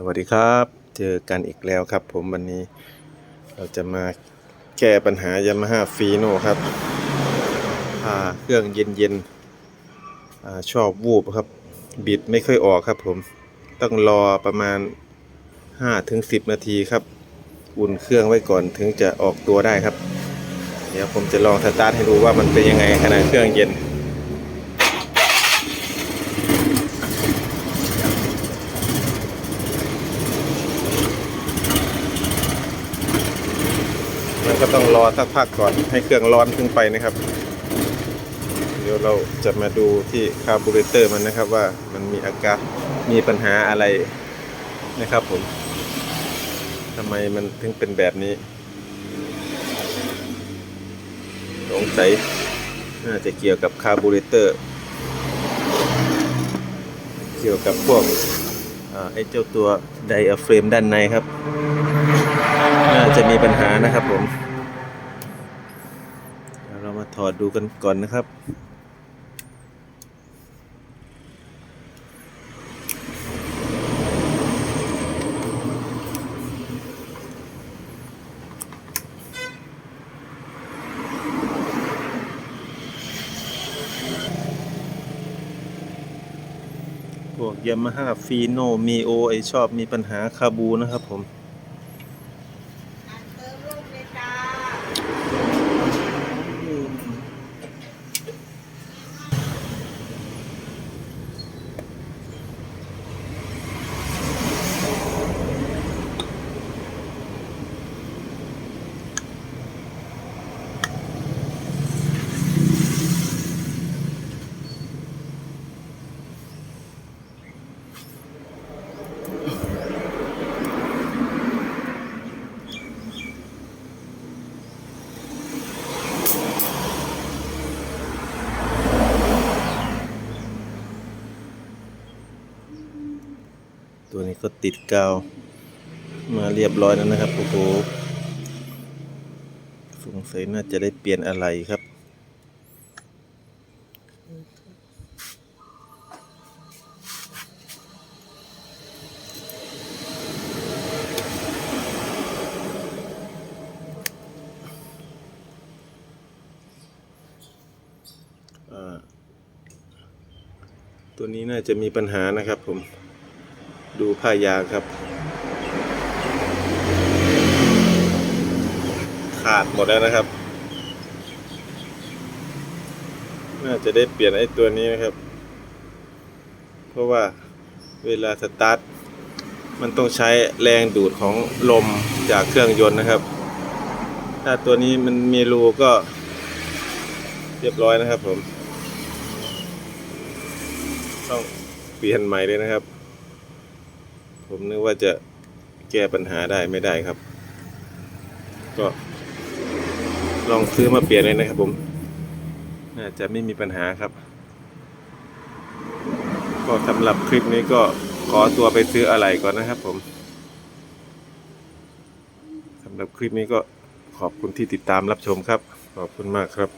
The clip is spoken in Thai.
สวัสดีครับ เจอกันอีกแล้วครับ ผมวันนี้เราจะมาแก้ปัญหายามาฮ่าฟีโน่ครับอ่าเครื่องเย็นๆอาชอบวูบครับ บิดไม่ค่อยออกครับผมต้องรอประมาณ 5-10 นาทีครับ อุ่นเครื่องไว้ก่อนถึงจะออกตัวได้ครับ เดี๋ยวผมจะลองสตาร์ทให้ดูว่ามันเป็นยังไงขณะเครื่องเย็น มันก็ต้องรอสักพักก่อนให้เครื่องร้อนขึ้นไปนะครับ เดี๋ยวเราจะมาดูที่คาร์บูเรเตอร์มันนะครับว่ามันมีอาการมีปัญหาอะไรนะครับผมทำไมมันถึงเป็นแบบนี้สงสัยน่าจะเกี่ยวกับคาร์บูเรเตอร์ เกี่ยวกับพวกอไอ้เจ้าตัวไดอะเฟรมด้านในครับ จะมีปัญหานะครับผม เรามาถอดดูกันก่อนนะครับพวกยามาฮ่าฟีโนมีโอไอชอบมีปัญหาคาบูนะครับผม เติมลมเลยจ้า ตัวนี้ ก็ติดกาวมาเรียบร้อยแล้วนะครับโอ้โหสงสัยน่าจะได้เปลี่ยนอะไรครับตัวนี้น่าจะมีปัญหานะครับผม ดูผ้ายางครับ ขาดหมดแล้วนะครับ น่าจะได้เปลี่ยนไอ้ตัวนี้นะครับ เพราะว่าเวลาสตาร์ทมันต้องใช้แรงดูดของลมจากเครื่องยนต์นะครับ ถ้าตัวนี้มันมีรูก็เรียบร้อยนะครับผม ต้องเปลี่ยนใหม่เลยนะครับ ผมนึกว่าจะแก้ปัญหาได้ไม่ได้ครับ ก็ ลองซื้อมาเปลี่ยนเลยนะครับผม น่าจะไม่มีปัญหาครับ ก็สำหรับคลิปนี้ก็ขอตัวไปซื้ออะไรก่อนนะครับผมสำหรับคลิปนี้ก็ขอบคุณที่ติดตามรับชมครับ ขอบคุณมากครับ